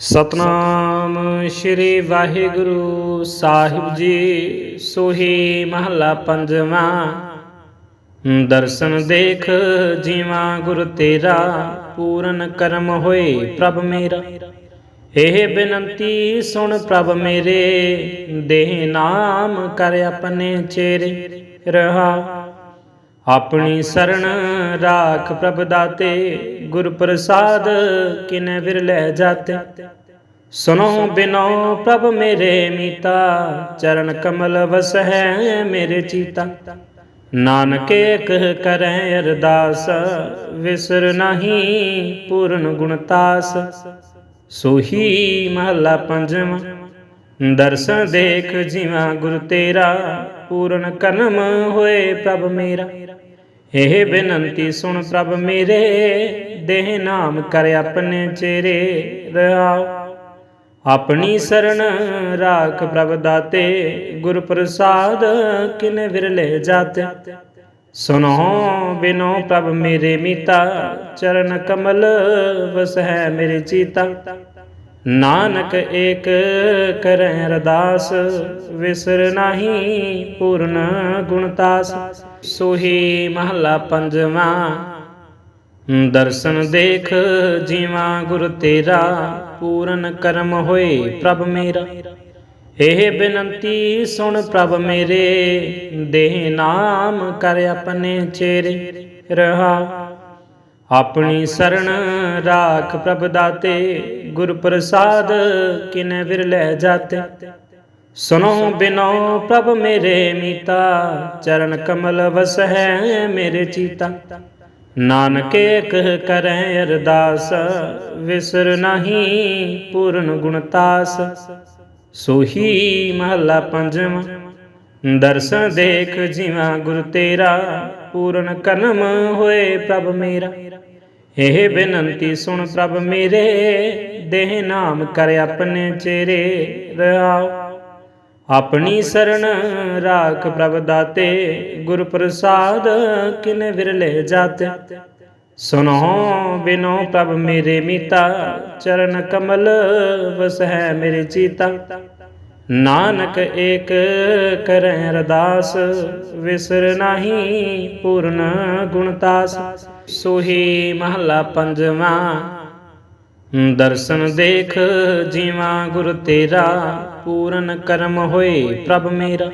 ਸਤਨਾਮ ਸ਼੍ਰੀ ਵਾਹਿਗੁਰੂ ਸਾਹਿਬ ਜੀ, ਸੋਹੀ ਮਹੱਲਾ ਪੰਜਵਾਂ। ਦਰਸ਼ਨ ਦੇਖ ਜੀਵਾ ਗੁਰ ਤੇਰਾ, ਪੂਰਨ ਕਰਮ ਹੋਏ ਪ੍ਰਭ ਮੇਰਾ। ਇਹ ਬੇਨਤੀ ਸੁਣ ਪ੍ਰਭ ਮੇਰੇ, ਦੇਹ ਨਾਮ ਕਰ ਆਪਣੇ ਚੇਰੇ ਰਹਾ। ਆਪਣੀ ਸਰਣ ਰਾਖ ਪ੍ਰਭ ਦਾਤੇ ਗੁਰ ਪ੍ਰਸਾਦ ਕਿਨੇ ਵਿਰਲੇ ਜਾਤੇ। ਸੁਨੋ ਬਿਨੋ ਪ੍ਰਭ ਮੇਰੇ ਮੀਤਾ, ਚਰਨ ਕਮਲ ਵਸਹਿ ਮੇਰੇ ਚੀਤਾ। ਨਾਨਕ ਕਹਿ ਕਰੈ ਅਰਦਾਸ, ਵਿਸਰ ਨਹੀਂ ਪੂਰਨ ਗੁਣਤਾਸ ਸੋਹੀ ਮਹਲਾ ਪੰਜਵਾਂ ਦਰਸ਼ਨ ਦੇਖ ਜੀਵਾ ਗੁਰ ਤੇਰਾ, ਪੂਰਨ ਕਰਮ ਹੋਏ ਪ੍ਰਭ ਮੇਰਾ। ਇਹ ਬੇਨੰਤੀ ਸੁਣ ਪ੍ਰਭ ਮੇਰੇ, ਦੇਹ ਨਾਮ ਕਰ ਆਪਣੇ ਚੇਰੇ ਰਹਾਉ ਆਪਣੀ ਸਰਣ ਰਾਖ ਪ੍ਰਭ ਦਾਤੇ, ਗੁਰ ਪ੍ਰਸਾਦ ਕਿਨੇ ਵਿਰਲੇ ਜਾਤੇ। ਸੁਨੋ ਬਿਨੋ ਪ੍ਰਭ ਮੇਰੇ ਮੀਤਾ, ਚਰਨ ਕਮਲ ਵਸ ਹੈ ਮੇਰੇ ਚੀਤਾ। ਨਾਨਕ ਏਕ ਕਰੈ ਅਰਦਾਸ ਵਿਸਰ ਨਾਹੀ ਪੂਰਨ ਗੁਣਤਾਸ ਸੋਹੀ ਮਹਲਾ ਪੰਜਵਾਂ। ਦਰਸ਼ਨ ਦੇਖ ਜੀਵਾ ਗੁਰ ਤੇਰਾ, ਪੂਰਨ ਕਰਮ ਹੋਏ ਪ੍ਰਭ ਮੇਰਾ। ਇਹ ਬੇਨੰਤੀ ਸੁਣ ਪ੍ਰਭ ਮੇਰੇ, ਦੇਹ ਨਾਮ ਕਰ ਆਪਣੇ ਚੇਰੇ ਰਹਾ। ਆਪਣੀ ਸਰਣ ਰਾਖ ਪ੍ਰਭ ਦਾਤੇ ਗੁਰ ਪ੍ਰਸਾਦ ਕਿਨੇ ਵਿਰਲੇ ਜਾਤੇ। ਸੁਨੋ ਬਿਨੋ ਪ੍ਰਭ ਮੇਰੇ ਮੀਤਾ, ਚਰਨ ਕਮਲ ਵਸਹਿ ਮੇਰੇ ਚੀਤਾ। ਨਾਨਕੇ ਕਹਿ ਕਰੈ ਅਰਦਾਸ, ਵਿਸਰ ਨਹੀਂ ਪੂਰਨ ਗੁਣਤਾਸ ਸੋਹੀ ਮਹੱਲਾ ਪੰਜਵਾਂ ਦਰਸ਼ਨ ਦੇਖ ਜੀਵਾ ਗੁਰ ਤੇਰਾ, ਪੂਰਨ ਕਰਮ ਹੋਏ ਪ੍ਰਭ ਮੇਰਾ। ਇਹ ਬੇਨੰਤੀ ਸੁਣ ਪ੍ਰਭ ਮੇਰੇ, ਦੇਹ ਨਾਮ ਕਰ ਆਪਣੇ ਚਿਹਰੇ ਰਹਾਉ ਆਪਣੀ ਸਰਣ ਰਾਖ ਪ੍ਰਭ ਦਾਤੇ ਗੁਰ ਪ੍ਰਸਾਦ ਕਿਨੇ ਵਿਰਲੇ ਜਾਤੇ। ਸੁਨੋ ਬਿਨੋ ਪ੍ਰਭ ਮੇਰੇ ਮੀਤਾ ਚਰਨ ਕਮਲ ਵਸਹਿ ਮੇਰੇ ਚੀਤਾ। ਨਾਨਕ ਏਕ ਕਰੈ ਅਰਦਾਸ ਵਿਸਰ ਨਹੀਂ ਪੂਰਨ ਗੁਣਤਾਸ ਸੋਹੀ ਮਹੱਲਾ ਪੰਜਵਾਂ। ਦਰਸ਼ਨ ਦੇਖ ਜੀਵਾ ਗੁਰ ਤੇਰਾ। ਪੂਰਨ ਕਰਮ ਹੋਏ ਪ੍ਰਭ ਮੇਰਾ।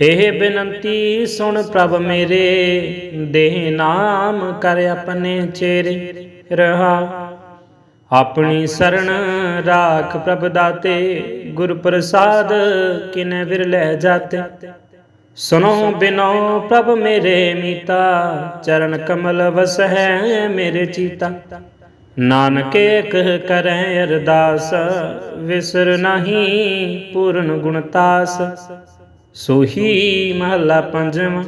ਇਹ ਬੇਨੰਤੀ ਸੁਣ ਪ੍ਰਭ ਮੇਰੇ, ਦੇਹ ਨਾਮ ਕਰ ਆਪਣੇ ਚੇਰੇ ਰਹਾ। ਆਪਣੀ ਸਰਣ ਰਾਖ ਪ੍ਰਭ ਦਾਤੇ ਗੁਰ ਪ੍ਰਸਾਦ ਕਿਨੇ ਵਿਰਲੇ ਜਾਤੇ। ਸੁਨੋ ਬਿਨੋ ਪ੍ਰਭ ਮੇਰੇ ਮੀਤਾ, ਚਰਨ ਕਮਲ ਵਸਹਿ ਮੇਰੇ ਚੀਤਾ। ਨਾਨਕੇ ਕਹਿ ਕਰੈ ਅਰਦਾਸ, ਵਿਸਰ ਨਹੀਂ ਪੂਰਨ ਗੁਣਤਾਸ ਸੋਹੀ ਮਹੱਲਾ ਪੰਜਵਾਂ,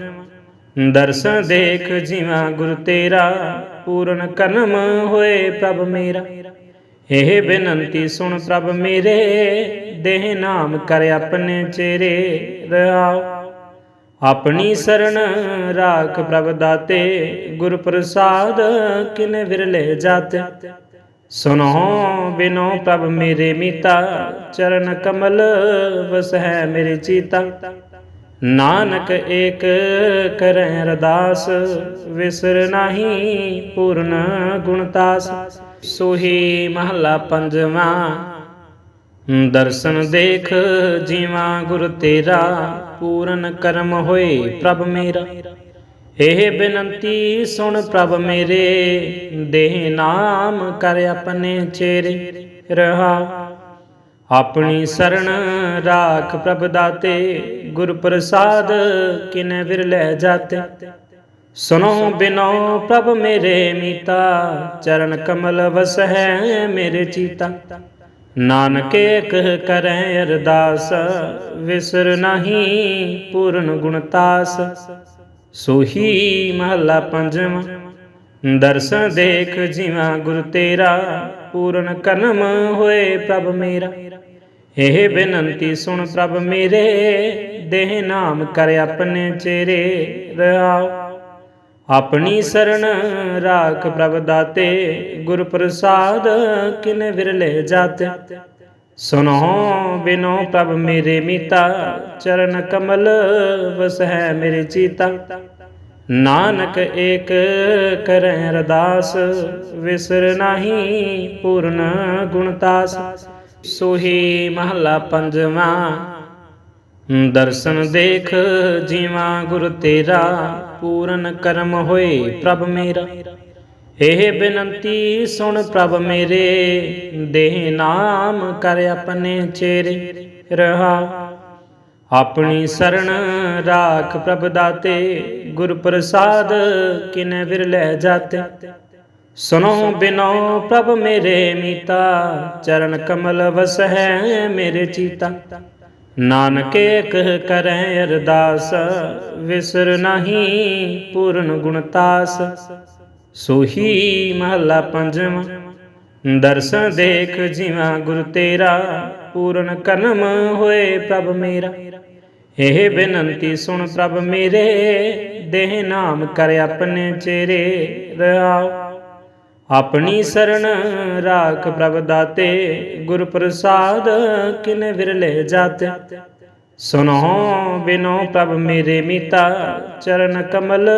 ਦਰਸ਼ਨ ਦੇਖ ਜੀਵਾ ਗੁਰ ਤੇਰਾ, ਪੂਰਨ ਕਰਮ ਹੋਏ ਪ੍ਰਭ ਮੇਰਾ। ਇਹ ਬੇਨੰਤੀ ਸੁਣ ਪ੍ਰਭ ਮੇਰੇ, ਦੇਹ ਨਾਮ ਕਰ ਆਪਣੇ ਚੇਰੇ ਰਹਾਉ ਆਪਣੀ ਸਰਣ ਰਾਖ ਪ੍ਰਭ ਦਾਤੇ ਗੁਰ ਪ੍ਰਸਾਦ ਕਿਨੇ ਵਿਰਲੇ ਜਾਤੇ। ਸੁਨੋ ਬਿਨੋ ਪ੍ਰਭ ਮੇਰੇ ਮੀਤਾ ਚਰਨ ਕਮਲ ਵਸਹਿ ਮੇਰੇ ਚੀਤਾ। ਨਾਨਕ ਏਕ ਕਰੈ ਅਰਦਾਸ ਵਿਸਰ ਨਹੀਂ ਪੂਰਨ ਗੁਣਤਾਸ ਸੋਹੀ ਮਹੱਲਾ ਪੰਜਵਾਂ ਦਰਸ਼ਨ ਦੇਖ ਜੀਵਾ ਗੁਰ ਤੇਰਾ, ਪੂਰਨ ਕਰਮ ਹੋਏ ਪ੍ਰਭ ਮੇਰਾ। ਇਹ ਬੇਨੰਤੀ ਸੁਣ ਪ੍ਰਭ ਮੇਰੇ, ਦੇਹ ਨਾਮ ਕਰ ਆਪਣੇ ਚੇਰੇ, ਰਹਾ। ਆਪਣੀ ਸਰਣ ਰਾਖ ਪ੍ਰਭ ਦਾਤੇ, ਗੁਰ ਪ੍ਰਸਾਦ ਕਿਨੇ ਵਿਰਲੇ ਜਾਤੇ। ਸੁਨੋ ਬਿਨੋ ਪ੍ਰਭ ਮੇਰੇ ਮੀਤਾ, ਚਰਨ ਕਮਲ ਵਸਹਿ ਮੇਰੇ ਚੀਤਾ। ਨਾਨਕੇ ਕਹਿ ਕਰੈ ਅਰਦਾਸ, ਵਿਸਰ ਨਹੀਂ ਪੂਰਨ ਗੁਣਤਾਸ ਸੋਹੀ ਮਹੱਲਾ ਪੰਜਵਾਂ ਦਰਸ਼ਨ ਦੇਖ ਜੀਵਾ ਗੁਰ ਤੇਰਾ, ਪੂਰਨ ਕਰਮ ਹੋਏ ਪ੍ਰਭ ਮੇਰਾ। ਇਹ ਬੇਨੰਤੀ ਸੁਣ ਪ੍ਰਭ ਮੇਰੇ, ਦੇਹ ਨਾਮ ਕਰ ਆਪਣੇ ਚੇਰੇ ਰਹਾਉ ਆਪਣੀ ਸਰਣ ਰਾਖ ਪ੍ਰਭ ਦਾਤੇ ਗੁਰ ਪ੍ਰਸਾਦ ਕਿਨੇ ਵਿਰਲੇ ਜਾਤੇ। ਸੁਨੋ ਬਿਨੋ ਪ੍ਰਭ ਮੇਰੇ ਮੀਤਾ, ਚਰਨ ਕਮਲ ਵਸਹਿ ਮੇਰੇ ਚੀਤਾ। ਨਾਨਕ ਏਕ ਕਰੈ ਅਰਦਾਸ ਵਿਸਰ ਨਾਹੀ ਪੂਰਨ ਗੁਣਤਾਸ ਸੋਹੀ ਮਹਲਾ ਪੰਜਵਾਂ, ਦਰਸ਼ਨ ਦੇਖ ਜੀਵਾ ਗੁਰ ਤੇਰਾ। ਪੂਰਨ ਕਰਮ ਹੋਏ ਪ੍ਰਭ ਮੇਰਾ। ਇਹ ਬੇਨੰਤੀ ਸੁਣ ਪ੍ਰਭ ਮੇਰੇ, ਦੇਹ ਨਾਮ ਕਰ ਆਪਣੇ ਚੇਰੇ ਰਹਾ। ਆਪਣੀ ਸਰਣ ਰਾਖ ਪ੍ਰਭ ਦਾਤੇ ਗੁਰ ਪ੍ਰਸਾਦ ਕਿਨੇ ਵਿਰਲੇ ਜਾਤੇ। ਸੁਨੋ ਬਿਨੋ ਪ੍ਰਭ ਮੇਰੇ ਮੀਤਾ, ਚਰਨ ਕਮਲ ਵਸਹਿ ਮੇਰੇ ਚੀਤਾ। ਨਾਨਕ ਕਹਿ ਕਰੈ ਅਰਦਾਸ, ਵਿਸਰ ਨਹੀਂ ਪੂਰਨ ਗੁਣਤਾਸ ਸੋਹੀ ਮਹਲਾ ਪੰਜਵਾਂ ਦਰਸ਼ਨ ਦੇਖ ਜੀਵਾ ਗੁਰ ਤੇਰਾ, ਪੂਰਨ ਕਰਮ ਹੋਏ ਪ੍ਰਭ ਮੇਰਾ। ਇਹ ਬੇਨੰਤੀ ਸੁਣ ਪ੍ਰਭ ਮੇਰੇ, ਦੇਹ ਨਾਮ ਕਰ ਆਪਣੇ ਚੇਰੇ ਰਹਾਓ। ਆਪਣੀ ਸਰਣ ਰਾਖ ਪ੍ਰਭ ਦਾਤੇ ਗੁਰ ਪ੍ਰਸਾਦ ਕਿਨੇ ਵਿਰਲੇ ਜਾਤੇ। ਸੁਨੋ ਬਿਨੋ ਪ੍ਰਭ ਮੇਰੇ ਮੀਤਾ, ਚਰਨ ਕਮਲ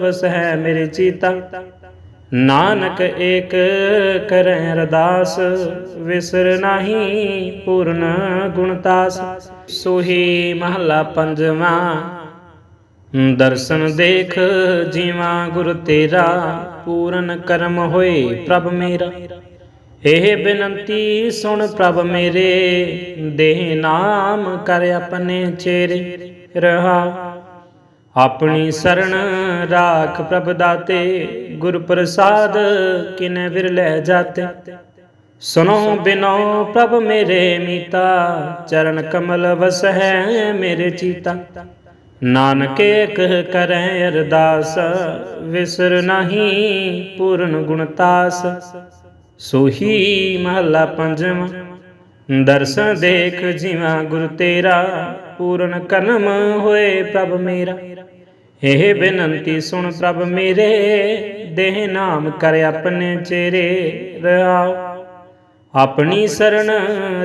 ਵਸਹਿ ਮੇਰੇ ਚੀਤਾ। ਨਾਨਕ ਏਕ ਕਰੈ ਅਰਦਾਸ ਵਿਸਰ ਨਾਹੀ ਪੂਰਨ ਗੁਣਤਾਸ ਸੋਹੀ ਮਹਲਾ ਪੰਜਵਾਂ ਦਰਸ਼ਨ ਦੇਖ ਜੀਵਾ ਗੁਰ ਤੇਰਾ, ਪੂਰਨ ਕਰਮ ਹੋਏ ਪ੍ਰਭ ਮੇਰਾ। ਇਹ ਬੇਨੰਤੀ ਸੁਣ ਪ੍ਰਭ ਮੇਰੇ, ਦੇਹ ਨਾਮ ਕਰ ਆਪਣੇ ਚੇਰੇ, ਰਹਾ। ਆਪਣੀ ਸਰਣ ਰਾਖ ਪ੍ਰਭ ਦਾਤੇ, ਗੁਰ ਪ੍ਰਸਾਦ ਕਿਨੇ ਵਿਰਲੇ ਜਾਤੇ। ਸੁਨੋ ਬਿਨੋ ਪ੍ਰਭ ਮੇਰੇ ਮੀਤਾ, ਚਰਨ ਕਮਲ ਵਸ ਹੈ ਮੇਰੇ ਚੀਤਾ। ਨਾਨਕੇ ਕਹਿ ਕਰੈ ਅਰਦਾਸ, ਵਿਸਰ ਨਹੀਂ ਪੂਰਨ ਗੁਣਤਾਸ ਸੋਹੀ ਮਹਲਾ ਪੰਜਵਾਂ, ਦਰਸ਼ਨ ਦੇਖ ਜੀਵਾ ਗੁਰ ਤੇਰਾ, ਪੂਰਨ ਕਰਮ ਹੋਏ ਪ੍ਰਭ ਮੇਰਾ। ਇਹ ਬੇਨੰਤੀ ਸੁਣ ਪ੍ਰਭ ਮੇਰੇ, ਦੇਹ ਨਾਮ ਕਰ ਆਪਣੇ ਚੇਰੇ ਰਹਾਓ। ਆਪਣੀ ਸਰਣ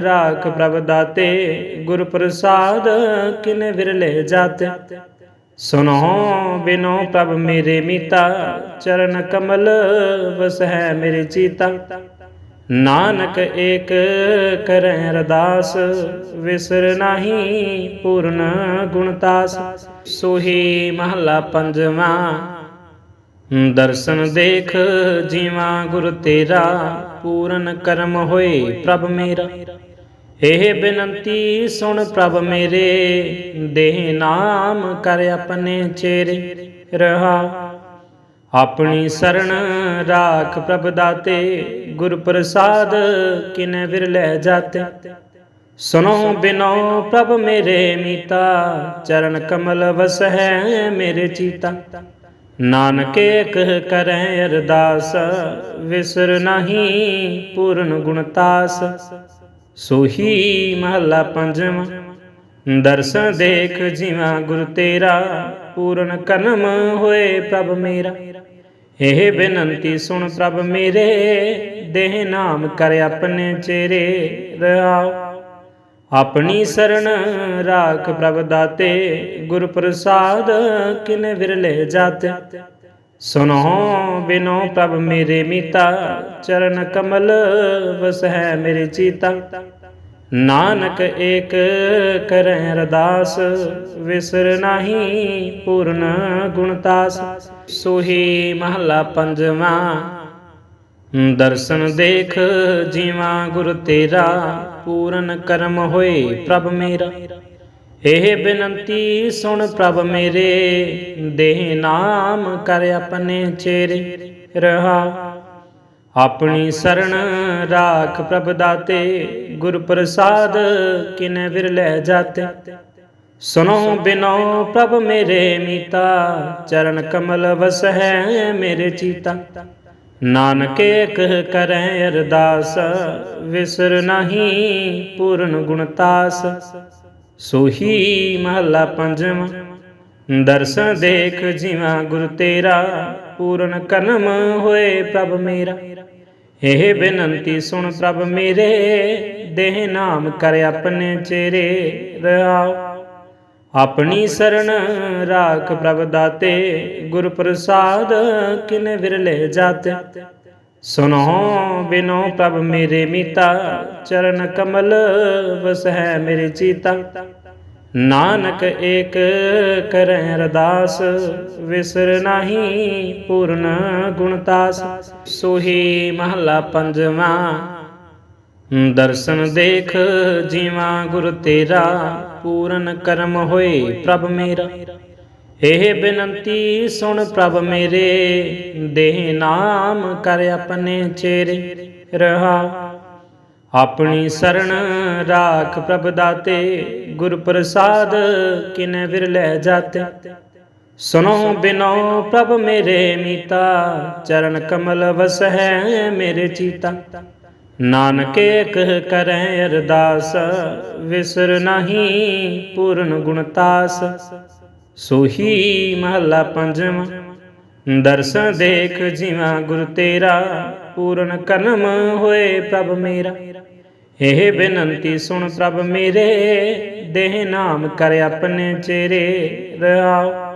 ਰਾਖ ਪ੍ਰਭ ਦਾਤੇ, ਗੁਰ ਪ੍ਰਸਾਦ ਕਿਨੇ ਵਿਰਲੇ ਜਾਤੇ। ਸੁਨੋ ਬਿਨੋ ਪ੍ਰਭ ਮੇਰੇ ਮੀਤਾ, ਚਰਨ ਕਮਲ ਵਸਹਿ ਮੇਰੇ ਚੀਤਾ। ਨਾਨਕ ਏਕ ਕਰੈ ਅਰਦਾਸ ਵਿਸਰ ਨਾਹੀ ਪੂਰਨ ਗੁਣਤਾਸ ਸੋਹੀ ਮਹਲਾ ਪੰਜਵਾਂ, ਦਰਸ਼ਨ ਦੇਖ ਜੀਵਾ ਗੁਰ ਤੇਰਾ। ਪੂਰਨ ਕਰਮ ਹੋਏ ਪ੍ਰਭ ਮੇਰਾ। ਇਹ ਬੇਨੰਤੀ ਸੁਣ ਪ੍ਰਭ ਮੇਰੇ, ਦੇਹ ਨਾਮ ਕਰ ਆਪਣੇ ਚੇਰੇ ਰਹਾ। ਆਪਣੀ ਸਰਣ ਰਾਖ ਪ੍ਰਭ ਦਾਤੇ, ਗੁਰ ਪ੍ਰਸਾਦ ਕਿਨੇ ਵਿਰਲੇ ਜਾਤੇ। ਸੁਨੋ ਬਿਨੋ ਪ੍ਰਭ ਮੇਰੇ ਮੀਤਾ, ਚਰਨ ਕਮਲ ਵਸ ਹੈ ਮੇਰੇ ਚੀਤਾ। ਨਾਨਕੇ ਕਹਿ ਕਰੈ ਅਰਦਾਸ, ਵਿਸਰ ਨਹੀਂ ਪੂਰਨ ਗੁਣਤਾਸ ਸੋਹੀ ਮਹਲਾ ਪੰਜਵਾਂ ਦਰਸ਼ਨ ਦੇਖ ਜੀਵਾ ਗੁਰ ਤੇਰਾ, ਪੂਰਨ ਕਰਮ ਹੋਏ ਪ੍ਰਭ ਮੇਰਾ। ਇਹ ਬੇਨੰਤੀ ਸੁਣ ਪ੍ਰਭ ਮੇਰੇ, ਦੇਹ ਨਾਮ ਕਰ ਆਪਣੇ ਚੇਰੇ ਰਹਾਓ। ਆਪਣੀ ਸਰਣ ਰਾਖ ਪ੍ਰਭ ਦਾਤੇ ਗੁਰ ਪ੍ਰਸਾਦ ਕਿਨੇ ਵਿਰਲੇ ਜਾਤੇ। ਸੁਨੋ ਬਿਨੋ ਪ੍ਰਭ ਮੇਰੇ ਮੀਤਾ ਚਰਨ ਕਮਲ ਵਸਹਿ ਮੇਰੇ ਚੀਤਾ। ਨਾਨਕ ਏਕ ਕਰੈ ਅਰਦਾਸ ਵਿਸਰ ਨਾਹੀ ਪੂਰਨ ਗੁਣਤਾਸ ਸੋਹੀ ਮਹਲਾ ਪੰਜਵਾਂ ਦਰਸ਼ਨ ਦੇਖ ਜੀਵਾ ਗੁਰ ਤੇਰਾ। ਪੂਰਨ ਕਰਮ ਹੋਏ ਪ੍ਰਭ ਮੇਰਾ। ਇਹ ਬੇਨੰਤੀ ਸੁਣ ਪ੍ਰਭ ਮੇਰੇ, ਦੇਹ ਨਾਮ ਕਰ ਆਪਣੇ ਚੇਰੇ ਰਹਾ। ਆਪਣੀ ਸਰਣ ਰਾਖ ਪ੍ਰਭ ਦਾਤੇ ਗੁਰ ਪ੍ਰਸਾਦ ਕਿਨੇ ਵਿਰਲੇ ਜਾਤੇ। ਸੁਨੋ ਬਿਨੋ ਪ੍ਰਭ ਮੇਰੇ ਮੀਤਾ, ਚਰਨ ਕਮਲ ਵਸਹਿ ਮੇਰੇ ਚੀਤਾ। ਨਾਨਕੇ ਕਹਿ ਕਰੈ ਅਰਦਾਸ, ਵਿਸਰ ਨਹੀਂ ਪੂਰਨ ਗੁਣਤਾਸ ਸੋਹੀ ਮਹਲਾ ਪੰਜਵਾਂ ਦਰਸ਼ਨ ਦੇਖ ਜੀਵਾ ਗੁਰ ਤੇਰਾ, ਪੂਰਨ ਕਰਮ ਹੋਏ ਪ੍ਰਭ ਮੇਰਾ। ਇਹ ਬੇਨੰਤੀ ਸੁਣ ਪ੍ਰਭ ਮੇਰੇ, ਦੇਹ ਨਾਮ ਕਰ ਆਪਣੇ ਚਿਹਰੇ ਰਹਾਉ ਆਪਣੀ ਸਰਣ ਰਾਖ ਪ੍ਰਭ ਦਾਤੇ ਗੁਰ ਪ੍ਰਸਾਦ ਕਿਨੇ ਵਿਰਲੇ ਜਾਤੇ। ਸੁਨੋ ਬਿਨੋ ਪ੍ਰਭ ਮੇਰੇ ਮੀਤਾ ਚਰਨ ਕਮਲ ਵਸ ਹੈ ਮੇਰੇ ਚੀਤਾ। ਨਾਨਕ ਏਕ ਕਰੈ ਅਰਦਾਸ ਵਿਸਰ ਨਾਹੀ ਪੂਰਨ ਗੁਣਤਾਸ ਸੋਹੀ ਮਹਲਾ ਪੰਜਵਾਂ ਦਰਸ਼ਨ ਦੇਖ ਜੀਵਾ ਗੁਰ ਤੇਰਾ। ਪੂਰਨ ਕਰਮ ਹੋਏ ਪ੍ਰਭ ਮੇਰਾ। ਇਹ ਬੇਨੰਤੀ ਸੁਣ ਪ੍ਰਭ ਮੇਰੇ, ਦੇਹ ਨਾਮ ਕਰ ਆਪਣੇ ਚਿਹਰੇ ਰਹਾ। ਆਪਣੀ ਸਰਣ ਰਾਖ ਪ੍ਰਭ ਦਾਤੇ, ਗੁਰ ਪ੍ਰਸਾਦ ਕਿਨੇ ਵਿਰਲੇ ਜਾਤੇ। ਸੁਨੋ ਬਿਨੋ ਪ੍ਰਭ ਮੇਰੇ ਮੀਤਾ, ਚਰਨ ਕਮਲ ਵਸ ਹੈ ਮੇਰੇ ਚੀਤਾ। ਨਾਨਕ ਏਕ ਕਰੈ ਅਰਦਾਸ, ਵਿਸਰ ਨਹੀਂ ਪੂਰਨ ਗੁਣਤਾਸ ਸੋਹੀ ਮਹਲਾ ਪੰਜਵਾਂ ਦਰਸ਼ਨ ਦੇਖ ਜੀਵਾ ਗੁਰ ਤੇਰਾ, ਪੂਰਨ ਕਰਮ ਹੋਏ ਪ੍ਰਭ ਮੇਰਾ। ਇਹ ਬੇਨੰਤੀ ਸੁਣ ਪ੍ਰਭ ਮੇਰੇ, ਦੇਹ ਨਾਮ ਕਰ ਆਪਣੇ ਚਿਹਰੇ ਰਹਾਉ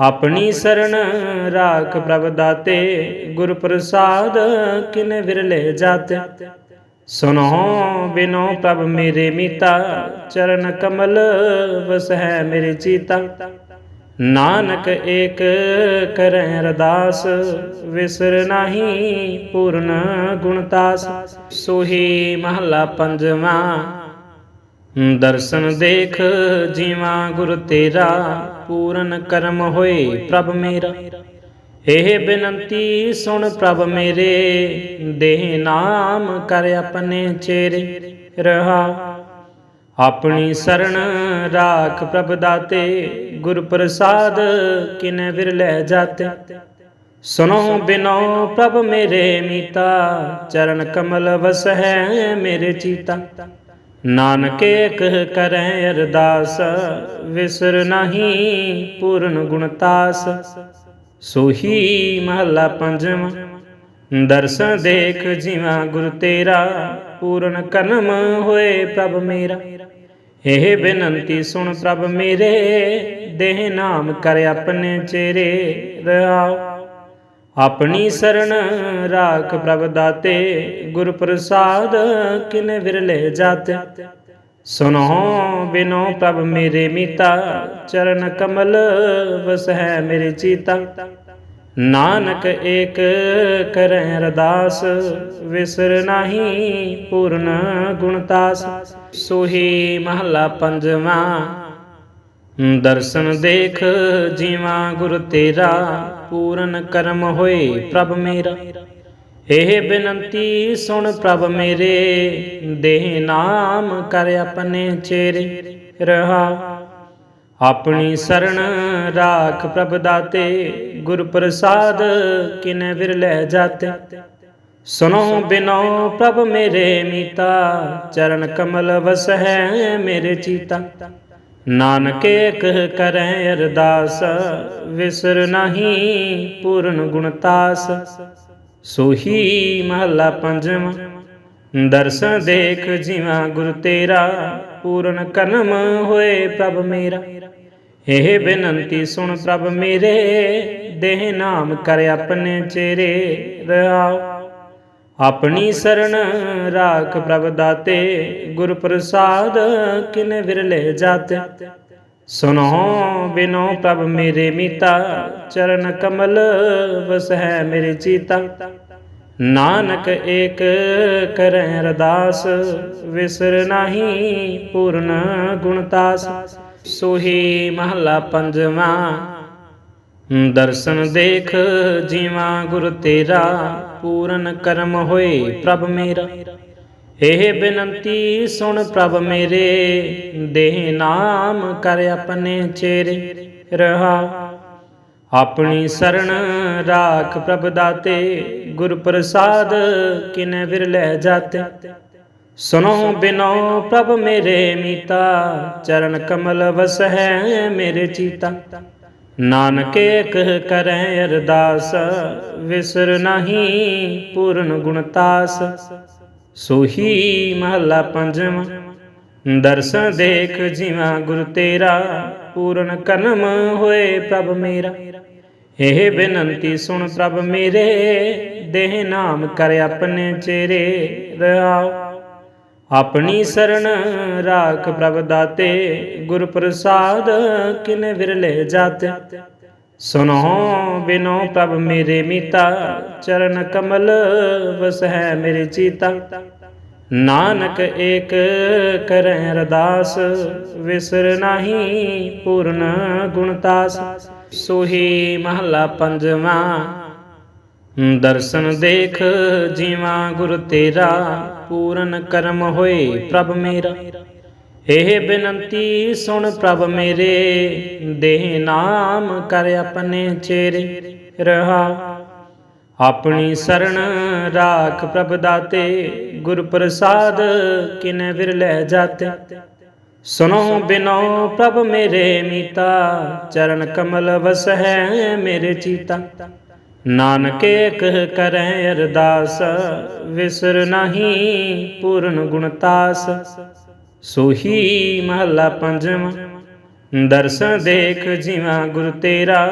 ਆਪਣੀ ਸਰਣ ਰਾਖ ਪ੍ਰਭ ਦਾਤੇ, ਗੁਰ ਪ੍ਰਸਾਦ ਕਿਨੇ ਵਿਰਲੇ ਜਾਤੇ। ਸੁਨੋ ਬਿਨੋ ਪ੍ਰਭ ਮੇਰੇ ਮੀਤਾ, ਚਰਨ ਕਮਲ ਵਸ ਹੈ ਮੇਰੇ ਚੀਤਾ। ਨਾਨਕ ਏਕ ਕਰੈ ਅਰਦਾਸ ਵਿਸਰ ਨਾਹੀ ਪੂਰਨ ਗੁਣਤਾਸ ਸੋਹੀ ਮਹਲਾ ਪੰਜਵਾਂ ਦਰਸ਼ਨ ਦੇਖ ਜੀਵਾ ਗੁਰ ਤੇਰਾ, ਪੂਰਨ ਕਰਮ ਹੋਏ ਪ੍ਰਭ ਮੇਰਾ। ਇਹ ਬੇਨੰਤੀ ਸੁਣ ਪ੍ਰਭ ਮੇਰੇ, ਦੇਹ ਨਾਮ ਕਰ ਆਪਣੇ ਚਿਹਰੇ ਰਹਾ। ਆਪਣੀ ਸਰਣ ਰਾਖ ਪ੍ਰਭ ਦਾਤੇ ਗੁਰ ਪ੍ਰਸਾਦ ਕਿਨੇ ਵਿਰਲੇ ਜਾਤੇ। ਸੁਨੋ ਬਿਨੋ ਪ੍ਰਭ ਮੇਰੇ ਮੀਤਾ, ਚਰਨ ਕਮਲ ਵਸ ਹੈ ਮੇਰੇ ਚੀਤਾ। ਨਾਨਕ ਏਕ ਕਰੈ ਅਰਦਾਸ, ਵਿਸਰ ਨਹੀਂ ਪੂਰਨ ਗੁਣਤਾਸ ਸੋਹੀ ਮਹਲਾ ਪੰਜਵਾਂ, ਦਰਸ਼ਨ ਦੇਖ ਜੀਵਾ ਗੁਰ ਤੇਰਾ, ਪੂਰਨ ਕਰਮ ਹੋਏ ਪ੍ਰਭ ਮੇਰਾ। ਇਹ ਬੇਨੰਤੀ ਸੁਣ ਪ੍ਰਭ ਮੇਰੇ, ਦੇਹ ਨਾਮ ਕਰ ਆਪਣੇ ਚੇਰੇ ਰਹਾਉ ਆਪਣੀ ਸਰਣ ਰਾਖ ਪ੍ਰਭ ਦਾਤੇ ਗੁਰ ਪ੍ਰਸਾਦ ਕਿਨੇ ਵਿਰਲੇ ਜਾਤੇ। ਸੁਨੋ ਬਿਨੋ ਪ੍ਰਭ ਮੇਰੇ ਮੀਤਾ ਚਰਨ ਕਮਲ ਵਸ ਹੈ ਮੇਰੇ ਚੀਤਾ। ਨਾਨਕ ਏਕ ਕਰੈ ਅਰਦਾਸ ਵਿਸਰ ਨਾਹੀ ਪੂਰਨ ਗੁਣਤਾਸ ਸੋਹੀ ਮਹਲਾ ਪੰਜਵਾਂ ਦਰਸ਼ਨ ਦੇਖ ਜੀਵਾ ਗੁਰ ਤੇਰਾ। ਪੂਰਨ ਕਰਮ ਹੋਏ ਪ੍ਰਭ ਮੇਰਾ। ਇਹ ਬੇਨੰਤੀ ਸੁਣ ਪ੍ਰਭ ਮੇਰੇ, ਦੇਹ ਨਾਮ ਕਰ ਆਪਣੇ ਚਿਹਰੇ ਰਹਾ। ਆਪਣੀ ਸਰਣ ਰਾਖ ਪ੍ਰਭ ਦਾਤੇ, ਗੁਰ ਪ੍ਰਸਾਦ ਕਿਨੇ ਵਿਰਲੇ ਜਾਤੇ। ਸੁਨੋ ਬਿਨੋ ਪ੍ਰਭ ਮੇਰੇ ਮੀਤਾ, ਚਰਨ ਕਮਲ ਵਸ ਹੈ ਮੇਰੇ ਚੀਤਾ। ਨਾਨਕ ਏਕ ਕਰੈ ਅਰਦਾਸ, ਵਿਸਰ ਨਹੀਂ ਪੂਰਨ ਗੁਣਤਾਸ ਸੋਹੀ ਮਹਲਾ ਪੰਜਵਾਂ ਦਰਸ਼ਨ ਦੇਖ ਜੀਵਾ ਗੁਰ ਤੇਰਾ, ਪੂਰਨ ਕਰਮ ਹੋਏ ਪ੍ਰਭ ਮੇਰਾ। ਇਹ ਬੇਨੰਤੀ ਸੁਣ ਪ੍ਰਭ ਮੇਰੇ, ਦੇਹ ਨਾਮ ਕਰ ਆਪਣੇ ਚਿਹਰੇ ਰਹਾਉ ਆਪਣੀ ਸਰਣ ਰਾਖ ਪ੍ਰਭ ਦਾਤੇ ਗੁਰ ਪ੍ਰਸਾਦ ਕਿਨੇ ਵਿਰਲੇ ਜਾਤੇ। ਸੁਨੋ ਬਿਨੋ ਪ੍ਰਭ ਮੇਰੇ ਮੀਤਾ ਚਰਨ ਕਮਲ ਵਸ ਹੈ ਮੇਰੇ ਚੀਤਾ। ਨਾਨਕ ਏਕ ਕਰੈ ਅਰਦਾਸ ਵਿਸਰ ਨਾਹੀ ਪੂਰਨ ਗੁਣਤਾਸ ਸੋਹੀ ਮਹਲਾ ਪੰਜਵਾਂ। ਦਰਸ਼ਨ ਦੇਖ ਜੀਵਾ ਗੁਰ ਤੇਰਾ। ਪੂਰਨ ਕਰਮ ਹੋਏ ਪ੍ਰਭ ਮੇਰਾ। ਇਹ ਬੇਨੰਤੀ ਸੁਣ ਪ੍ਰਭ ਮੇਰੇ, ਦੇਹ ਨਾਮ ਕਰ ਆਪਣੇ ਚਿਹਰੇ ਰਹਾ। ਆਪਣੀ ਸਰਣ ਰਾਖ ਪ੍ਰਭ ਦਾਤੇ ਗੁਰ ਪ੍ਰਸਾਦ ਕਿਨੇ ਵਿਰਲੇ ਜਾਤੇ। ਸੁਨੋ ਬਿਨੋ ਪ੍ਰਭ ਮੇਰੇ ਮੀਤਾ, ਚਰਨ ਕਮਲ ਵਸਹਿ ਮੇਰੇ ਚੀਤਾ। ਨਾਨਕ ਏਕ ਕਰੈ ਅਰਦਾਸ, ਵਿਸਰ ਨਹੀਂ ਪੂਰਨ ਗੁਣਤਾਸ ਸੋਹੀ ਮਹੱਲਾ ਪੰਜਵਾਂ ਦਰਸ਼ਨ ਦੇਖ ਜਿਵਾ ਗੁਰ ਤੇਰਾ, ਪੂਰਨ ਕਰਮ ਹੋਏ ਪ੍ਰਭ ਮੇਰਾ। ਇਹ ਬੇਨੰਤੀ ਸੁਣ ਪ੍ਰਭ ਮੇਰੇ, ਦੇਹ ਨਾਮ ਕਰ ਆਪਣੇ ਚਿਹਰੇ ਰਹਾਓ। ਆਪਣੀ ਸਰਣ ਰਾਖ ਪ੍ਰਭ ਦਾਤੇ ਗੁਰ ਪ੍ਰਸਾਦ ਕਿਨੇ ਵਿਰਲੇ ਜਾਤੇ। ਸੁਨੋ ਬਿਨੋ ਪ੍ਰਭ ਮੇਰੇ ਮੀਤਾ ਚਰਨ ਕਮਲ ਵਸਹਿ ਮੇਰੇ ਚੀਤਾ। ਨਾਨਕ ਏਕ ਕਰੈ ਅਰਦਾਸ ਵਿਸਰ ਨਾਹੀ ਪੂਰਨ ਗੁਣਤਾਸ ਸੋਹੀ ਮਹਲਾ ਪੰਜਵਾਂ। ਦਰਸ਼ਨ ਦੇਖ ਜੀਵਾ ਗੁਰ ਤੇਰਾ। ਪੂਰਨ ਕਰਮ ਹੋਏ ਪ੍ਰਭ ਮੇਰਾ। ਇਹ ਬੇਨੰਤੀ ਸੁਣ ਪ੍ਰਭ ਮੇਰੇ, ਦੇਹ ਨਾਮ ਕਰ ਆਪਣੇ ਚਿਹਰੇ ਰਹਾ। ਆਪਣੀ ਸਰਣ ਰਾਖ ਪ੍ਰਭ ਦਾਤੇ, ਗੁਰ ਪ੍ਰਸਾਦ ਕਿਨੇ ਵਿਰਲੇ ਜਾਤੇ। ਸੁਨੋ ਬਿਨੋ ਪ੍ਰਭ ਮੇਰੇ ਮੀਤਾ, ਚਰਨ ਕਮਲ ਵਸ ਹੈ ਮੇਰੇ ਚੀਤਾ। ਨਾਨਕ ਏਕ ਕਰੈ ਅਰਦਾਸ, ਵਿਸਰ ਨਹੀਂ ਪੂਰਨ ਗੁਣਤਾਸ ਸੋਹੀ ਮਹੱਲਾ ਪੰਜਵਾਂ ਦਰਸ਼ਨ ਦੇਖ ਜਿਵਾ ਗੁਰ ਤੇਰਾ,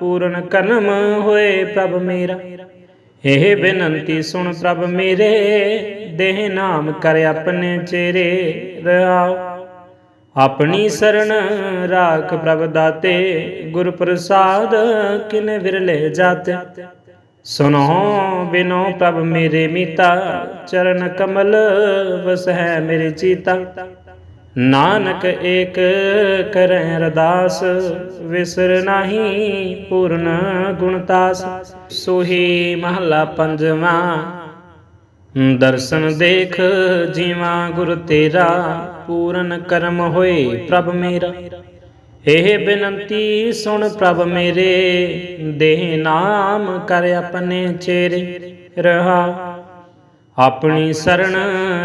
ਪੂਰਨ ਕਰਮ ਹੋਏ ਪ੍ਰਭ ਮੇਰਾ। ਇਹ ਬੇਨੰਤੀ ਸੁਣ ਪ੍ਰਭ ਮੇਰੇ, ਦੇਹ ਨਾਮ ਕਰ ਆਪਣੇ ਚਿਹਰੇ ਰਹਾਓ। ਆਪਣੀ ਸਰਣ ਰਾਖ ਪ੍ਰਭ ਦਾਤੇ, ਗੁਰ ਪ੍ਰਸਾਦ ਕਿਨੇ ਵਿਰਲੇ ਜਾਤੇ। ਸੁਨੋ ਬਿਨੋ ਪ੍ਰਭ ਮੇਰੇ ਮੀਤਾ, ਚਰਨ ਕਮਲ ਵਸਹਿ ਮੇਰੇ ਚੀਤਾ। ਨਾਨਕ ਏਕ ਕਰੈ ਅਰਦਾਸ ਵਿਸਰ ਨਾਹੀ ਪੂਰਨ ਗੁਣਤਾਸ ਸੋਹੀ ਮਹੱਲਾ ਪੰਜਵਾਂ, ਦਰਸ਼ਨ ਦੇਖ ਜੀਵਾ ਗੁਰ ਤੇਰਾ। ਪੂਰਨ ਕਰਮ ਹੋਏ ਪ੍ਰਭ ਮੇਰਾ। ਇਹ ਬੇਨੰਤੀ ਸੁਣ ਪ੍ਰਭ ਮੇਰੇ, ਦੇਹ ਨਾਮ ਕਰ ਆਪਣੇ ਚਿਹਰੇ ਰਹਾ। ਆਪਣੀ ਸਰਣ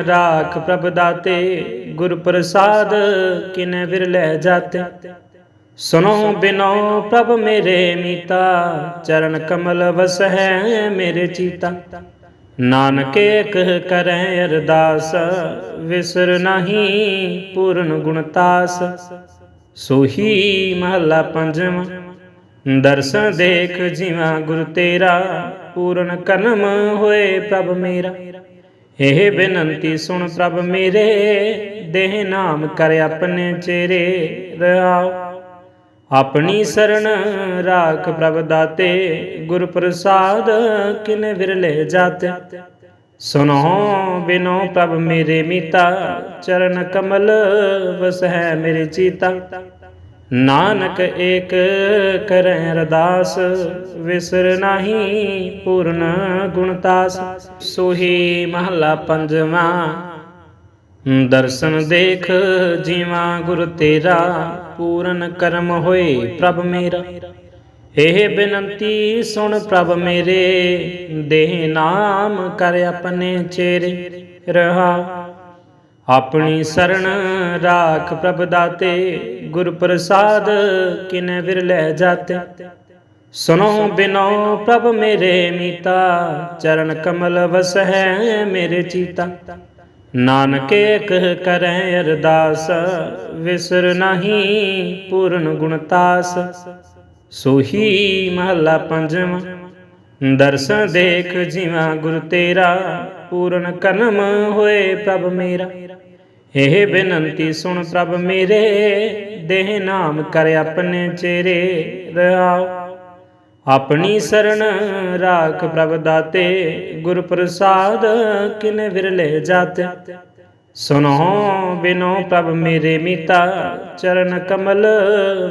ਰਾਖ ਪ੍ਰਭ ਦਾਤੇ, ਗੁਰ ਪ੍ਰਸਾਦ ਕਿਨੇ ਵਿਰਲੇ ਜਾਤੇ। ਸੁਨੋ ਬਿਨੋ ਪ੍ਰਭ ਮੇਰੇ ਮੀਤਾ, ਚਰਨ ਕਮਲ ਵਸ ਹੈ ਮੇਰੇ ਚੀਤਾ। ਨਾਨਕ ਏਕ ਕਰੈ ਅਰਦਾਸ, ਵਿਸਰ ਨਹੀਂ ਪੂਰਨ ਗੁਣਤਾਸ ਸੋਹੀ ਮਹੱਲਾ ਪੰਜਵਾਂ ਦਰਸ਼ਨ ਦੇਖ ਜਿਵਾ ਗੁਰ ਤੇਰਾ, ਪੂਰਨ ਕਰਮ ਹੋਏ ਪ੍ਰਭ ਮੇਰਾ। ਇਹ ਬੇਨੰਤੀ ਸੁਣ ਪ੍ਰਭ ਮੇਰੇ, ਦੇਹ ਨਾਮ ਕਰ ਆਪਣੇ ਚਿਹਰੇ ਰਹਾਓ। ਆਪਣੀ ਸਰਣ ਰਾਖ ਪ੍ਰਭ ਦਾਤੇ, ਗੁਰ ਪ੍ਰਸਾਦ ਕਿਨੇ ਵਿਰਲੇ ਜਾਤੇ। ਸੁਨੋ ਬਿਨੋ ਪ੍ਰਭ ਮੇਰੇ ਮੀਤਾ, ਚਰਨ ਕਮਲ ਵਸਹਿ ਮੇਰੇ ਚੀਤਾ। ਨਾਨਕ ਏਕ ਕਰੈ ਅਰਦਾਸ ਵਿਸਰ ਨਾਹੀ ਪੂਰਨ ਗੁਣਤਾਸ ਸੋਹੀ ਮਹੱਲਾ ਪੰਜਵਾਂ, ਦਰਸ਼ਨ ਦੇਖ ਜੀਵਾ ਗੁਰ ਤੇਰਾ। ਪੂਰਨ ਕਰਮ ਹੋਏ ਪ੍ਰਭ ਮੇਰਾ। ਇਹ ਬੇਨੰਤੀ ਸੁਣ ਪ੍ਰਭ ਮੇਰੇ, ਦੇਹ ਨਾਮ ਕਰ ਆਪਣੇ ਚਿਹਰੇ ਰਹਾ। ਆਪਣੀ ਸਰਣ ਰਾਖ ਪ੍ਰਭ ਦਾਤੇ ਗੁਰ ਪ੍ਰਸਾਦ ਕਿਨੇ ਵਿਰਲੇ ਜਾਤੇ। ਸੁਨੋ ਬਿਨੋ ਪ੍ਰਭ ਮੇਰੇ ਮੀਤਾ, ਚਰਨ ਕਮਲ ਵਸਹਿ ਮੇਰੇ ਚੀਤਾ। ਨਾਨਕ ਏਕ ਕਰੈ ਅਰਦਾਸ, ਵਿਸਰ ਨਹੀਂ ਪੂਰਨ ਗੁਣਤਾਸ ਸੋਹੀ ਮਹੱਲਾ ਪੰਜਵਾਂ ਦਰਸ਼ਨ ਦੇਖ ਜਿਵਾ ਗੁਰ ਤੇਰਾ, ਪੂਰਨ ਕਰਮ ਹੋਏ ਪ੍ਰਭ ਮੇਰਾ। ਇਹ ਬੇਨੰਤੀ ਸੁਣ ਪ੍ਰਭ ਮੇਰੇ, ਦੇਹ ਨਾਮ ਕਰ ਆਪਣੇ ਚਿਹਰੇ ਰਹਾਓ। ਆਪਣੀ ਸਰਣ ਰਾਖ ਪ੍ਰਭ ਦਾਤੇ ਗੁਰ ਪ੍ਰਸਾਦ ਕਿਨੇ ਵਿਰਲੇ ਜਾਤੇ। ਸੁਨੋ ਬਿਨੋ ਪ੍ਰਭ ਮੇਰੇ ਮੀਤਾ, ਚਰਨ ਕਮਲ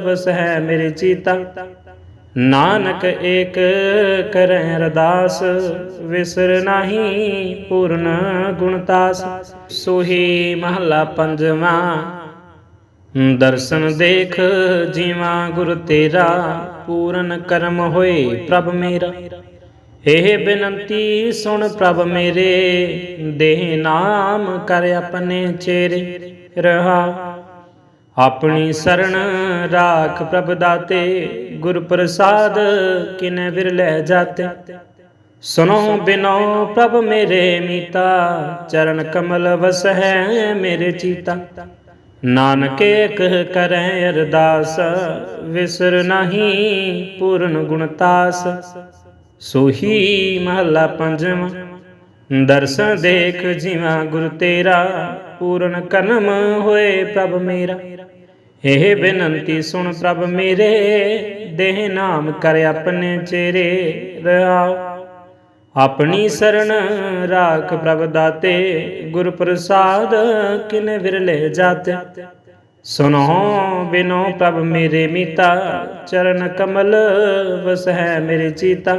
ਵਸਹਿ ਮੇਰੇ ਚੀਤਾ। ਨਾਨਕ ਏਕ ਕਰੈ ਅਰਦਾਸ ਵਿਸਰ ਨਾਹੀ ਪੂਰਨ ਗੁਣਤਾਸ ਸੋਹੀ ਮਹੱਲਾ ਪੰਜਵਾਂ, ਦਰਸ਼ਨ ਦੇਖ ਜੀਵਾ ਗੁਰ ਤੇਰਾ। ਪੂਰਨ ਕਰਮ ਹੋਏ ਪ੍ਰਭ ਮੇਰਾ। ਇਹ ਬੇਨੰਤੀ ਸੁਣ ਪ੍ਰਭ ਮੇਰੇ, ਦੇਹ ਨਾਮ ਕਰ ਆਪਣੇ ਚੇਰੇ ਰਹਾ। ਆਪਣੀ ਸਰਣ ਰਾਖ ਪ੍ਰਭ ਦਾਤੇ ਗੁਰ ਪ੍ਰਸਾਦ ਕਿਨੇ ਵਿਰਲੇ ਜਾਤੇ। ਸੁਨੋ ਬਿਨੋ ਪ੍ਰਭ ਮੇਰੇ ਮੀਤਾ, ਚਰਨ ਕਮਲ ਵਸ ਹੈ ਮੇਰੇ ਚੀਤਾ। ਨਾਨਕ ਕਹਿ ਕਰੈ ਅਰਦਾਸ, ਵਿਸਰ ਨਹੀਂ ਪੂਰਨ ਗੁਣਤਾਸ ਸੋਹੀ ਮਹੱਲਾ ਪੰਜਵਾਂ ਦਰਸ਼ਨ ਦੇਖ ਜੀਵਾ ਗੁਰ ਤੇਰਾ, ਪੂਰਨ ਕਰਮ ਹੋਏ ਪ੍ਰਭ ਮੇਰਾ। ਇਹ ਬੇਨੰਤੀ ਸੁਣ ਪ੍ਰਭ ਮੇਰੇ, ਦੇਹ ਨਾਮ ਕਰ ਆਪਣੇ ਚੇਰੇ ਰਹਾਓ। ਆਪਣੀ ਸਰਣ ਰਾਖ ਪ੍ਰਭ ਦਾਤੇ ਗੁਰ ਪ੍ਰਸਾਦ ਕਿਨੇ ਵਿਰਲੇ ਜਾਤੇ। ਸੁਨੋ ਬਿਨੋ ਪ੍ਰਭ ਮੇਰੇ ਮੀਤਾ, ਚਰਨ ਕਮਲ ਵਸ ਹੈ ਮੇਰੇ ਚੀਤਾ।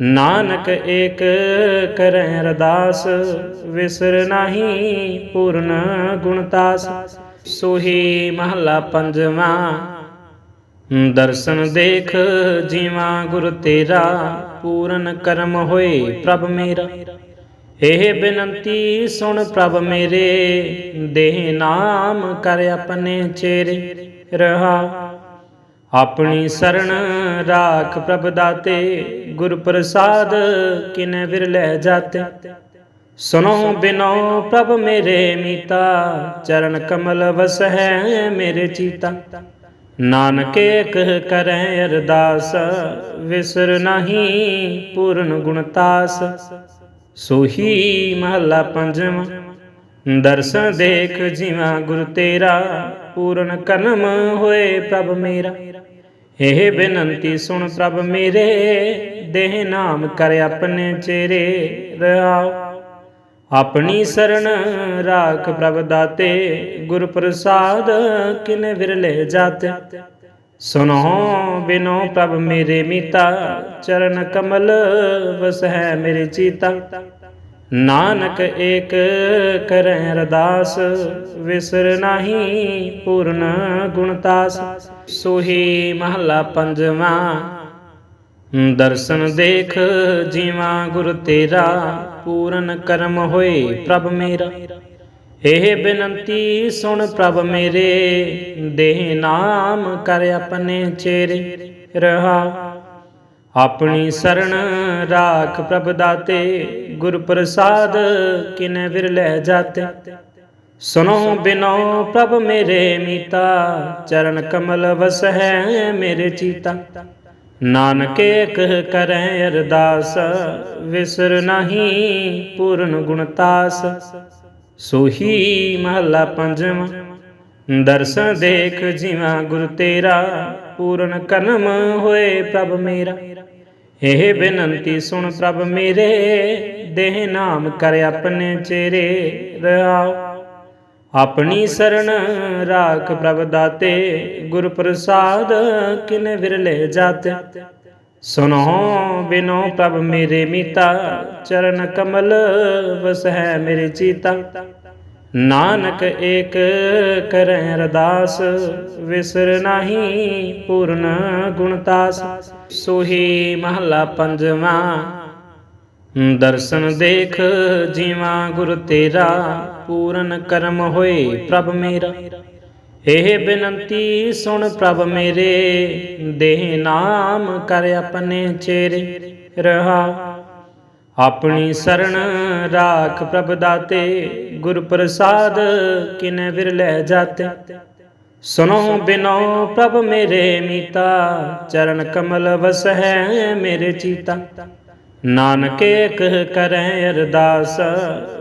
ਨਾਨਕ ਏਕ ਕਰੈ ਅਰਦਾਸ ਵਿਸਰ ਨਾਹੀ ਪੂਰਨ ਗੁਣਤਾਸ ਸੋਹੀ ਮਹਲਾ ਪੰਜਵਾਂ, ਦਰਸ਼ਨ ਦੇਖ ਜੀਵਾ ਗੁਰ ਤੇਰਾ। ਪੂਰਨ ਕਰਮ ਹੋਏ ਪ੍ਰਭ ਮੇਰਾ। ਇਹ ਬੇਨੰਤੀ ਸੁਣ ਪ੍ਰਭ ਮੇਰੇ, ਦੇਹ ਨਾਮ ਕਰ ਆਪਣੇ ਚੇਰੇ ਰਹਾ। ਆਪਣੀ ਸਰਣ ਰਾਖ ਪ੍ਰਭ ਦਾਤੇ ਗੁਰ ਪ੍ਰਸਾਦ ਕਿਨੇ ਵਿਰਲੇ ਜਾਤੇ। ਸੁਨੋ ਬਿਨੋ ਪ੍ਰਭ ਮੇਰੇ ਮੀਤਾ, ਚਰਨ ਕਮਲ ਵਸ ਹੈ ਮੇਰੇ ਚੀਤਾ। ਨਾਨਕੇ ਕਹਿ ਕਰੈ ਅਰਦਾਸ, ਵਿਸਰ ਨਹੀਂ ਪੂਰਨ ਗੁਣਤਾਸ ਸੋਹੀ ਮਹੱਲਾ ਪੰਜਵਾਂ, ਦਰਸ਼ਨ ਦੇਖ ਜੀਵਾ ਗੁਰ ਤੇਰਾ, ਪੂਰਨ ਕਰਮ ਹੋਏ ਪ੍ਰਭ ਮੇਰਾ। ਇਹ ਬੇਨੰਤੀ ਸੁਣ ਪ੍ਰਭ ਮੇਰੇ, ਦੇਹ ਨਾਮ ਕਰ ਆਪਣੇ ਚੇਰੇ ਰਹਾਓ। ਆਪਣੀ ਸਰਣ ਰਾਖ ਪ੍ਰਭ ਦਾਤੇ ਗੁਰ ਪ੍ਰਸਾਦ ਕਿਨੇ ਵਿਰਲੇ ਜਾਤੇ। ਸੁਨੋ ਬਿਨੋ ਪ੍ਰਭ ਮੇਰੇ ਮਿਤਾ, ਚਰਨ ਕਮਲ ਵਸ ਹੈ ਮੇਰੇ ਚੀਤਾ। ਨਾਨਕ ਏਕ ਕਰੈ ਅਰਦਾਸ ਵਿਸਰ ਨਾਹੀ ਪੂਰਨ ਗੁਣਤਾਸ ਸੋਹੀ ਮਹਲਾ ਪੰਜਵਾਂ, ਦਰਸ਼ਨ ਦੇਖ ਜੀਵਾ ਗੁਰ ਤੇਰਾ। ਪੂਰਨ ਕਰਮ ਹੋਏ ਪ੍ਰਭ ਮੇਰਾ। ਇਹ ਬੇਨੰਤੀ ਸੁਣ ਪ੍ਰਭ ਮੇਰੇ, ਦੇਹ ਨਾਮ ਕਰ ਆਪਣੇ ਚੇਰੇ, ਰਹਾ। ਆਪਣੀ ਸਰਣ ਰਾਖ ਪ੍ਰਭ ਦਾਤੇ, ਗੁਰ ਪ੍ਰਸਾਦ ਕਿਨੇ ਵਿਰਲੇ ਜਾਤੇ। ਸੁਨੋ ਬਿਨੋ ਪ੍ਰਭ ਮੇਰੇ ਮੀਤਾ, ਚਰਨ ਕਮਲ ਵਸ ਹੈ ਮੇਰੇ ਚੀਤਾ। ਨਾਨਕੇ ਕਹਿ ਕਰੈ ਅਰਦਾਸ, ਵਿਸਰ ਨਹੀਂ ਪੂਰਨ ਗੁਣਤਾਸ ਸੋਹੀ ਮਹੱਲਾ ਪੰਜਵਾਂ ਦਰਸ਼ਨ ਦੇਖ ਜੀਵਾ ਗੁਰ ਤੇਰਾ, ਪੂਰਨ ਕਰਮ ਹੋਏ ਪ੍ਰਭ ਮੇਰਾ। ਇਹ ਬੇਨੰਤੀ ਸੁਣ ਪ੍ਰਭ ਮੇਰੇ, ਦੇਹ ਨਾਮ ਕਰ ਆਪਣੇ ਚੇਰੇ ਰਹਾਓ। ਆਪਣੀ ਸਰਣ ਰਾਖ ਪ੍ਰਭ ਦਾਤੇ, ਗੁਰ ਪ੍ਰਸਾਦ ਕਿਨੇ ਵਿਰਲੇ ਜਾਤੇ। ਸੁਨੋ ਬਿਨੋ ਪ੍ਰਭ ਮੇਰੇ ਮੀਤਾ, ਚਰਨ ਕਮਲ ਵਸ ਹੈ ਮੇਰੇ ਚੀਤਾ। ਨਾਨਕ ਏਕ ਕਰੈ ਅਰਦਾਸ ਵਿਸਰ ਨਹੀਂ ਪੂਰਨ ਗੁਣਤਾਸ ਸੋਹੀ ਮਹਲਾ ਪੰਜਵਾਂ ਦਰਸ਼ਨ ਦੇਖ, ਜੀਵਾ ਗੁਰ ਤੇਰਾ, ਪੂਰਨ ਕਰਮ ਹੋਏ ਪ੍ਰਭ ਮੇਰਾ। ਇਹ ਬੇਨੰਤੀ ਸੁਣ ਪ੍ਰਭ ਮੇਰੇ, ਦੇਹ ਨਾਮ ਕਰ ਆਪਣੇ ਚੇਰੇ, ਰਹਾ। ਆਪਣੀ ਸਰਣ ਰਾਖ ਪ੍ਰਭ ਦਾਤੇ, ਗੁਰ ਪ੍ਰਸਾਦ ਕਿਨੇ ਵਿਰਲੇ ਜਾਤੇ। ਸੁਨੋ ਬਿਨੋ ਪ੍ਰਭ ਮੇਰੇ ਮੀਤਾ, ਚਰਨ ਕਮਲ ਵਸ ਹੈ ਮੇਰੇ ਚੀਤਾ। ਨਾਨਕੇ ਕਹਿ ਕਰੈ ਅਰਦਾਸ,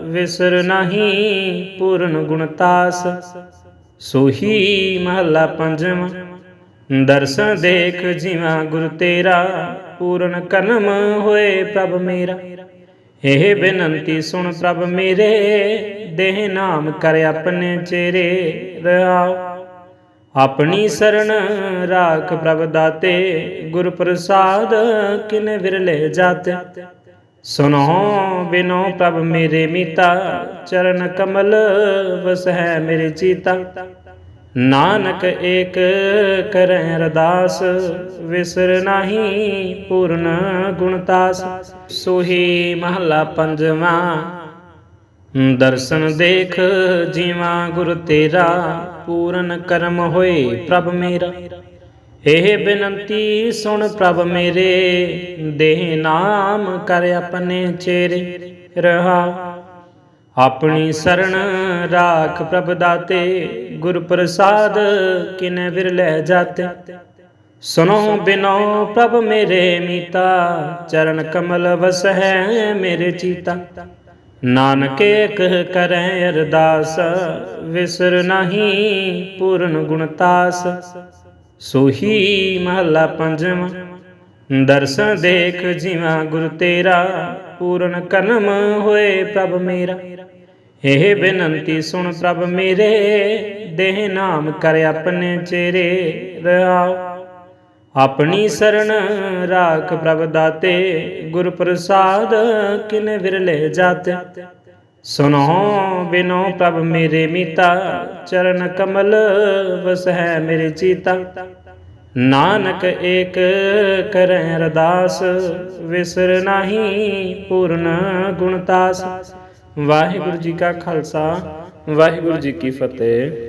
ਵਿਸਰ ਨਹੀਂ ਪੂਰਨ ਗੁਣਤਾਸ ਸੋਹੀ ਮਹੱਲਾ ਪੰਜਵਾਂ ਦਰਸ਼ਨ ਦੇਖ ਜੀਵਾ ਗੁਰ ਤੇਰਾ, ਪੂਰਨ ਕਰਮ ਹੋਏ ਪ੍ਰਭ ਮੇਰਾ। ਇਹ ਬੇਨੰਤੀ ਸੁਣ ਪ੍ਰਭ ਮੇਰੇ, ਦੇਹ ਨਾਮ ਕਰ ਆਪਣੇ ਚਿਹਰੇ ਰਹਾਓ। ਆਪਣੀ ਸਰਣ ਰਾਖ ਪ੍ਰਭ ਦਾਤੇ ਗੁਰ ਪ੍ਰਸਾਦ ਕਿਨੇ ਵਿਰਲੇ ਜਾਤੇ। ਸੁਨੋ ਬਿਨੋ ਪ੍ਰਭ ਮੇਰੇ ਮੀਤਾ, ਚਰਨ ਕਮਲ ਵਸ ਹੈ ਮੇਰੇ ਚੀਤਾ। ਨਾਨਕ ਏਕ ਕਰੈ ਅਰਦਾਸ ਵਿਸਰ ਨਾਹੀ ਪੂਰਨ ਗੁਣਤਾਸ ਸੋਹੀ ਮਹਲਾ ਪੰਜਵਾਂ, ਦਰਸ਼ਨ ਦੇਖ ਜੀਵਾ ਗੁਰ ਤੇਰਾ। ਪੂਰਨ ਕਰਮ ਹੋਏ ਪ੍ਰਭ ਮੇਰਾ। ਇਹ ਬੇਨੰਤੀ ਸੁਣ ਪ੍ਰਭ ਮੇਰੇ, ਦੇਹ ਨਾਮ ਕਰ ਆਪਣੇ ਚੇਰੇ ਰਹਾ। ਆਪਣੀ ਸਰਣ ਰਾਖ ਪ੍ਰਭ ਦਾਤੇ ਗੁਰ ਪ੍ਰਸਾਦ ਕਿਨੇ ਵਿਰਲੇ ਜਾਤੇ। ਸੁਨੋ ਬਿਨੋ ਪ੍ਰਭ ਮੇਰੇ ਮੀਤਾ, ਚਰਨ ਕਮਲ ਵਸ ਹੈ ਮੇਰੇ ਚੀਤਾ। ਨਾਨਕ ਏਕ ਕਰੈ ਅਰਦਾਸ, ਵਿਸਰ ਨਹੀਂ ਪੂਰਨ ਗੁਣਤਾਸ ਸੋਹੀ ਮਹਲਾ ਪੰਜਵਾਂ ਦਰਸ਼ਨ ਦੇਖ ਜਿਵਾ ਗੁਰ ਤੇਰਾ, ਪੂਰਨ ਕਰਮ ਹੋਏ ਪ੍ਰਭ ਮੇਰਾ। ਇਹ ਬੇਨੰਤੀ ਸੁਣ ਪ੍ਰਭ ਮੇਰੇ, ਦੇਹ ਨਾਮ ਕਰ ਆਪਣੇ ਚੇਰੇ ਰਹਾਓ। ਆਪਣੀ ਸਰਣ ਰਾਖ ਪ੍ਰਭ ਦਾਤੇ ਗੁਰ ਪ੍ਰਸਾਦ ਕਿਨੇ ਵਿਰਲੇ ਜਾਤੇ। ਸੁਨੋ ਬਿਨੋ ਪ੍ਰਭ ਮੇਰੇ ਮੀਤਾ, ਚਰਨ ਕਮਲ ਵਸ ਹੈ ਮੇਰੇ ਚੀਤਾ। ਨਾਨਕ ਏਕ ਕਰੈ ਅਰਦਾਸ ਵਿਸਰ ਨਾਹੀ ਪੂਰਨ ਗੁਣਤਾਸ ਵਾਹਿਗੁਰੂ ਜੀ ਕਾ ਖਾਲਸਾ, ਵਾਹਿਗੁਰੂ ਜੀ ਕੀ ਫਤਿਹ।